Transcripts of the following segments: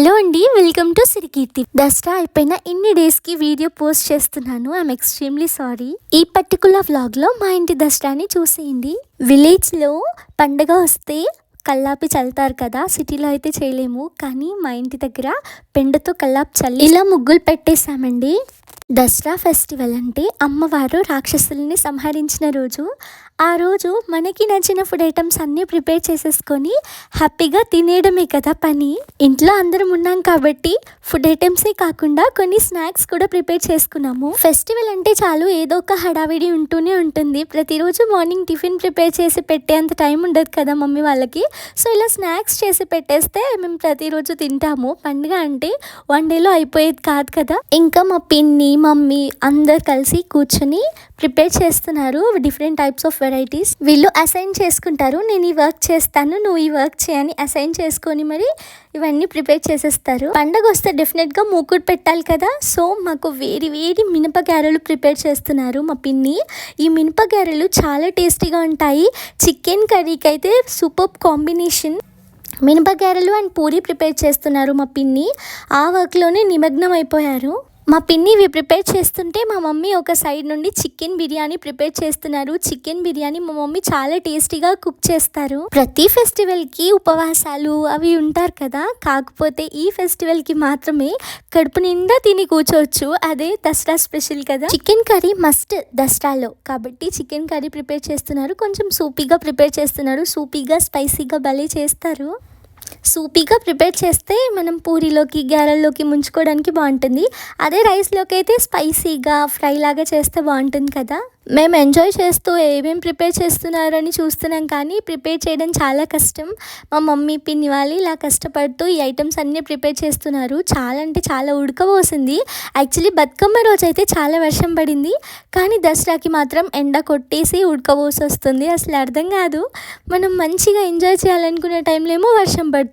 Hello అండి welcome to సిరికీర్తి. Dasara అయిపోయిన ఇన్ని డేస్కి వీడియో పోస్ట్ చేస్తున్నాను. I'm extremely sorry. ఈ పర్టికులర్ వ్లాగ్లో మా ఇంటి దసరాని చూసేయండి. విలేజ్లో పండగ వస్తే కల్లాపి చల్లుతారు కదా సిటీలో అయితే చేయలేము. కానీ మా ఇంటి దగ్గర పెండతో కల్లాపి చల్లి ఇలా ముగ్గులు పెట్టేశామండి. దసరా ఫెస్టివల్ అంటే అమ్మవారు రాక్షసుల్ని సంహరించిన రోజు. ఆ రోజు మనకి నచ్చిన ఫుడ్ ఐటమ్స్ అన్నీ ప్రిపేర్ చేసేసుకొని హ్యాపీగా తినేయడమే కదా పని. ఇంట్లో అందరం ఉన్నాం కాబట్టి ఫుడ్ ఐటమ్సే కాకుండా కొన్ని స్నాక్స్ కూడా ప్రిపేర్ చేసుకున్నాము. ఫెస్టివల్ అంటే చాలు ఏదో ఒక హడావిడి ఉంటూనే ఉంటుంది. ప్రతిరోజు మార్నింగ్ టిఫిన్ ప్రిపేర్ చేసి పెట్టేంత టైం ఉండదు కదా మమ్మీ వాళ్ళకి. సో ఇలా స్నాక్స్ చేసి పెట్టేస్తే మేము ప్రతిరోజు తింటాము. పండుగ అంటే వన్ డేలో అయిపోయేది కాదు కదా. ఇంకా మా పిన్ని మమ్మీ అందరు కలిసి కూర్చొని ప్రిపేర్ చేస్తున్నారు డిఫరెంట్ టైప్స్ ఆఫ్ వెరైటీస్. వీళ్ళు అసైన్ చేసుకుంటారు నేను ఈ వర్క్ చేస్తాను నువ్వు ఈ వర్క్ చేయని అసైన్ చేసుకొని మరి ఇవన్నీ ప్రిపేర్ చేసేస్తారు. పండగ వస్తే డెఫినెట్గా మూకుడు పెట్టాలి కదా. సో మాకు వేడి వేడి మినపగారెలు ప్రిపేర్ చేస్తున్నారు మా పిన్ని. ఈ మినపగారెలు చాలా టేస్టీగా ఉంటాయి. చికెన్ కర్రీకి అయితే సూపర్ కాంబినేషన్. మినపగారెలు అండ్ పూరి ప్రిపేర్ చేస్తున్నారు మా పిన్ని. ఆ వర్క్లోనే నిమగ్నం అయిపోయారు మా పిన్ని ఇవి ప్రిపేర్ చేస్తుంటే మా మమ్మీ ఒక సైడ్ నుండి చికెన్ బిర్యానీ ప్రిపేర్ చేస్తున్నారు. చికెన్ బిర్యానీ మా మమ్మీ చాలా టేస్టీగా కుక్ చేస్తారు. ప్రతి ఫెస్టివల్కి ఉపవాసాలు అవి ఉంటారు కదా. కాకపోతే ఈ ఫెస్టివల్కి మాత్రమే కడుపు నిండా తిని కూర్చోవచ్చు. అదే దసరా స్పెషల్ కదా. చికెన్ కర్రీ మస్ట్ దసరాలో. కాబట్టి చికెన్ కర్రీ ప్రిపేర్ చేస్తున్నారు. కొంచెం సూపీగా ప్రిపేర్ చేస్తున్నారు. సూపీగా స్పైసీగా భలే చేస్తారు. సూపీగా ప్రిపేర్ చేస్తే మనం పూరీలోకి గారెల్లోకి ముంచుకోవడానికి బాగుంటుంది. అదే రైస్లోకి అయితే స్పైసీగా ఫ్రై లాగా చేస్తే బాగుంటుంది కదా. మేము ఎంజాయ్ చేస్తూ ఏమేమి ప్రిపేర్ చేస్తున్నారని చూస్తున్నాం కానీ ప్రిపేర్ చేయడం చాలా కష్టం. మా మమ్మీ పిన్ని వాళ్ళు ఇలా కష్టపడుతూ ఈ ఐటమ్స్ అన్నీ ప్రిపేర్ చేస్తున్నారు. చాలా అంటే చాలా ఉడకబోసింది. యాక్చువల్లీ బతుకమ్మ రోజు అయితే చాలా వర్షం పడింది. కానీ దసరాకి మాత్రం ఎండ కొట్టేసి ఉడకబోసి వస్తుంది అసలు అర్థం కాదు. మనం మంచిగా ఎంజాయ్ చేయాలనుకునే టైంలో ఏమో వర్షం పడుతుంది.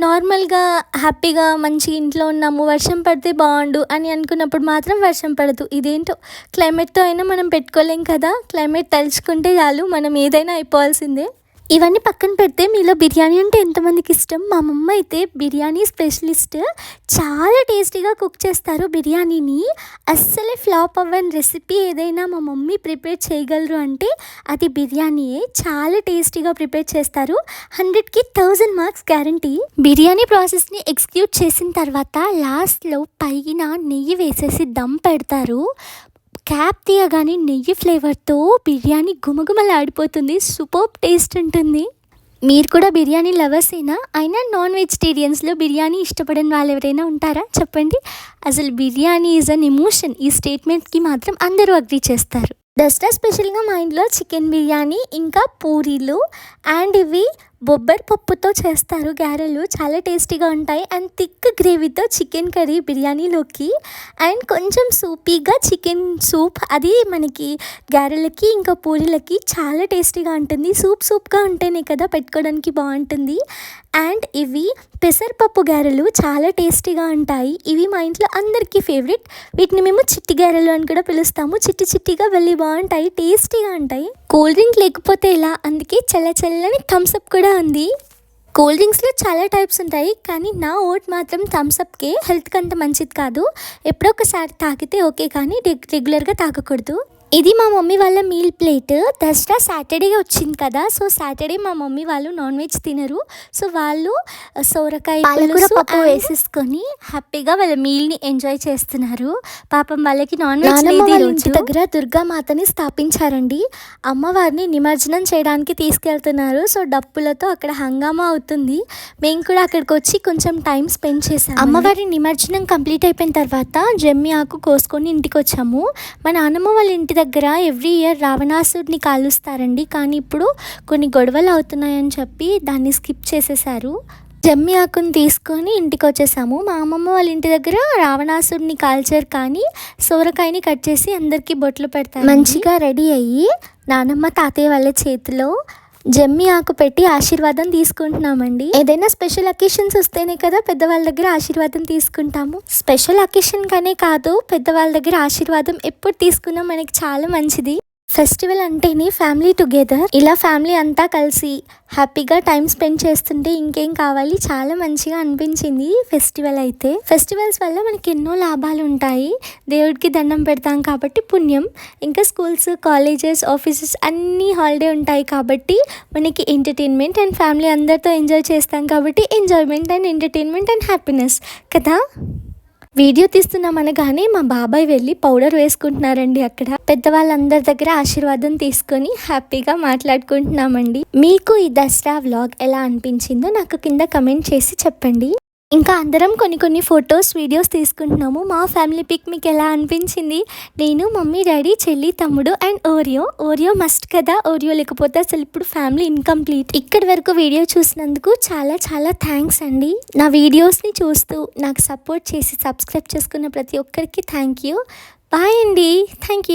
నార్మల్గా హ్యాపీగా మంచిగా ఇంట్లో ఉన్నాము వర్షం పడితే బాగుండు అని అనుకున్నప్పుడు మాత్రం వర్షం పడదు. ఇదేంటో క్లైమేట్తో అయినా మనం పెట్టుకోలేం కదా. క్లైమేట్ తలుచుకుంటే చాలు మనం ఏదైనా అయిపోవాల్సిందే. ఇవన్నీ పక్కన పెడితే మీలో బిర్యానీ అంటే ఎంతమందికి ఇష్టం? మా మమ్మ అయితే బిర్యానీ స్పెషలిస్ట్. చాలా టేస్టీగా కుక్ చేస్తారు బిర్యానీని. అస్సలే ఫ్లాప్ అవ్వని రెసిపీ ఏదైనా మా మమ్మీ ప్రిపేర్ చేయగలరు అంటే అది బిర్యానీయే. చాలా టేస్టీగా ప్రిపేర్ చేస్తారు. హండ్రెడ్కి థౌజండ్ మార్క్స్ గ్యారంటీ. బిర్యానీ ప్రాసెస్ని ఎగ్జిక్యూట్ చేసిన తర్వాత లాస్ట్లో పైన నెయ్యి వేసేసి దమ్ పెడతారు. క్యాప్ తీయగానే నెయ్యి ఫ్లేవర్తో బిర్యానీ గుమగుమలాడిపోతుంది సూపర్ టేస్ట్ ఉంటుంది. మీరు కూడా బిర్యానీ లవర్సేనా? అయినా నాన్ వెజిటేరియన్స్లో బిర్యానీ ఇష్టపడని వాళ్ళు ఎవరైనా ఉంటారా? చెప్పండి. అసలు బిర్యానీ ఈజ్ అన్ ఎమోషన్ ఈ స్టేట్మెంట్కి మాత్రం అందరూ అగ్రీ చేస్తారు. దసరా స్పెషల్గా మా ఇంట్లో చికెన్ బిర్యానీ ఇంకా పూరీలు అండ్ ఇవి బొబ్బరి పప్పుతో చేస్తారు గారెలు. చాలా టేస్టీగా ఉంటాయి. అండ్ థిక్ గ్రేవీతో చికెన్ కర్రీ బిర్యానీలోకి అండ్ కొంచెం సూపీగా చికెన్ సూప్. అది మనకి గారెలకి ఇంకా పూరీలకి చాలా టేస్టీగా ఉంటుంది. సూప్ సూప్గా ఉంటేనే కదా పెట్టుకోవడానికి బాగుంటుంది. అండ్ ఇవి పెసరపప్పు గారెలు చాలా టేస్టీగా ఉంటాయి. ఇవి మా ఇంట్లో అందరికీ ఫేవరెట్. వీటిని మేము చిట్టి గారెలు అని కూడా పిలుస్తాము. చిట్టి చిట్టిగా వెళ్ళి బాగుంటాయి. టేస్టీగా ఉంటాయి. కూల్ డ్రింక్ లేకపోతే ఇలా అందుకే చల్ల చల్లని థమ్స్అప్ కూడా ఉంది. కూల్ డ్రింక్స్లో చాలా టైప్స్ ఉంటాయి కానీ నా ఓట్ మాత్రం థమ్స్అప్కే హెల్త్కి అంత మంచిది కాదు. ఎప్పుడో ఒకసారి తాగితే ఓకే కానీ రెగ్యులర్గా తాగకూడదు ఇది మా మమ్మీ వాళ్ళ మీల్ ప్లేట్. దసరా సాటర్డే వచ్చింది కదా సో సాటర్డే మా మమ్మీ వాళ్ళు నాన్ వెజ్ తినరు. సో వాళ్ళు సోరకాయ పప్పు వేసేసుకొని హ్యాపీగా వాళ్ళ మీల్ని ఎంజాయ్ చేస్తున్నారు. పాపం వాళ్ళకి నాన్ వెజ్ ఇంటి దగ్గర దుర్గామాతని స్థాపించారండి. అమ్మవారిని నిమజ్జనం చేయడానికి తీసుకెళ్తున్నారు. సో డప్పులతో అక్కడ హంగామా అవుతుంది. మేము కూడా అక్కడికి వచ్చి కొంచెం టైం స్పెండ్ చేసాం అమ్మవారి నిమజ్జనం కంప్లీట్ అయిపోయిన తర్వాత జమ్మి ఆకు కోసుకొని ఇంటికి వచ్చాము. మా నాన్నమ్మ వాళ్ళ ఇంటి దగ్గర ఎవ్రీ ఇయర్ రావణాసుడిని కాలుస్తారండి. కానీ ఇప్పుడు కొన్ని గొడవలు అవుతున్నాయని చెప్పి దాన్ని స్కిప్ చేసేసారు. జమ్మి ఆకుని తీసుకొని ఇంటికి వచ్చేసాము. మా అమ్మమ్మ వాళ్ళ ఇంటి దగ్గర రావణాసుడిని కాల్చారు. కానీ సోరకాయని కట్ చేసి అందరికీ బొట్లు పెడతారు మంచిగా రెడీ అయ్యి నానమ్మ తాతయ్య వాళ్ళ చేతిలో జమ్మి ఆకు పెట్టి ఆశీర్వాదం తీసుకుంటున్నామండి. ఏదైనా స్పెషల్ అకేషన్స్ వస్తేనే కదా పెద్దవాళ్ళ దగ్గర ఆశీర్వాదం తీసుకుంటాము. స్పెషల్ అకేషన్ కానే కాదు పెద్దవాళ్ళ దగ్గర ఆశీర్వాదం ఎప్పుడు తీసుకున్నా మనకి చాలా మంచిది. ఫెస్టివల్ అంటేనే ఫ్యామిలీ టుగెదర్. ఇలా ఫ్యామిలీ అంతా కలిసి హ్యాపీగా టైం స్పెండ్ చేస్తుంటే ఇంకేం కావాలి? చాలా మంచిగా అనిపించింది ఫెస్టివల్ అయితే. ఫెస్టివల్స్ వల్ల మనకి ఎన్నో లాభాలు ఉంటాయి. దేవుడికి దండం పెడతాం కాబట్టి పుణ్యం. ఇంకా స్కూల్స్ కాలేజెస్ ఆఫీసెస్ అన్నీ హాలిడే ఉంటాయి కాబట్టి మనకి ఎంటర్టైన్మెంట్ అండ్ ఫ్యామిలీ అందరితో ఎంజాయ్ చేస్తాం కాబట్టి enjoyment and entertainment and happiness. కదా? వీడియో తీస్తున్నాం అనగానే మా బాబాయ్ వెళ్ళి పౌడర్ వేసుకుంటున్నారండి అక్కడ. పెద్దవాళ్ళందరి దగ్గర ఆశీర్వాదం తీసుకొని హ్యాపీగా మాట్లాడుకుంటున్నామండి. మీకు ఈ దసరా వ్లాగ్ ఎలా అనిపించిందో నాకు కింద కమెంట్ చేసి చెప్పండి. ఇంకా అందరం కొన్ని కొన్ని ఫొటోస్ వీడియోస్ తీసుకుంటున్నాము. మా ఫ్యామిలీ పిక్ మీకు ఎలా అనిపించింది? నేను మమ్మీ డాడీ చెల్లి తమ్ముడు అండ్ ఓరియో. ఓరియో మస్ట్ కదా? ఓరియో లేకపోతే అసలు ఇప్పుడు ఫ్యామిలీ ఇన్కంప్లీట్ ఇక్కడి వరకు వీడియో చూసినందుకు చాలా చాలా థ్యాంక్స్ అండి. నా వీడియోస్ని చూస్తూ నాకు సపోర్ట్ చేసి సబ్స్క్రైబ్ చేసుకున్న ప్రతి ఒక్కరికి థ్యాంక్ యూ. బాయ్ అండి. Thank you.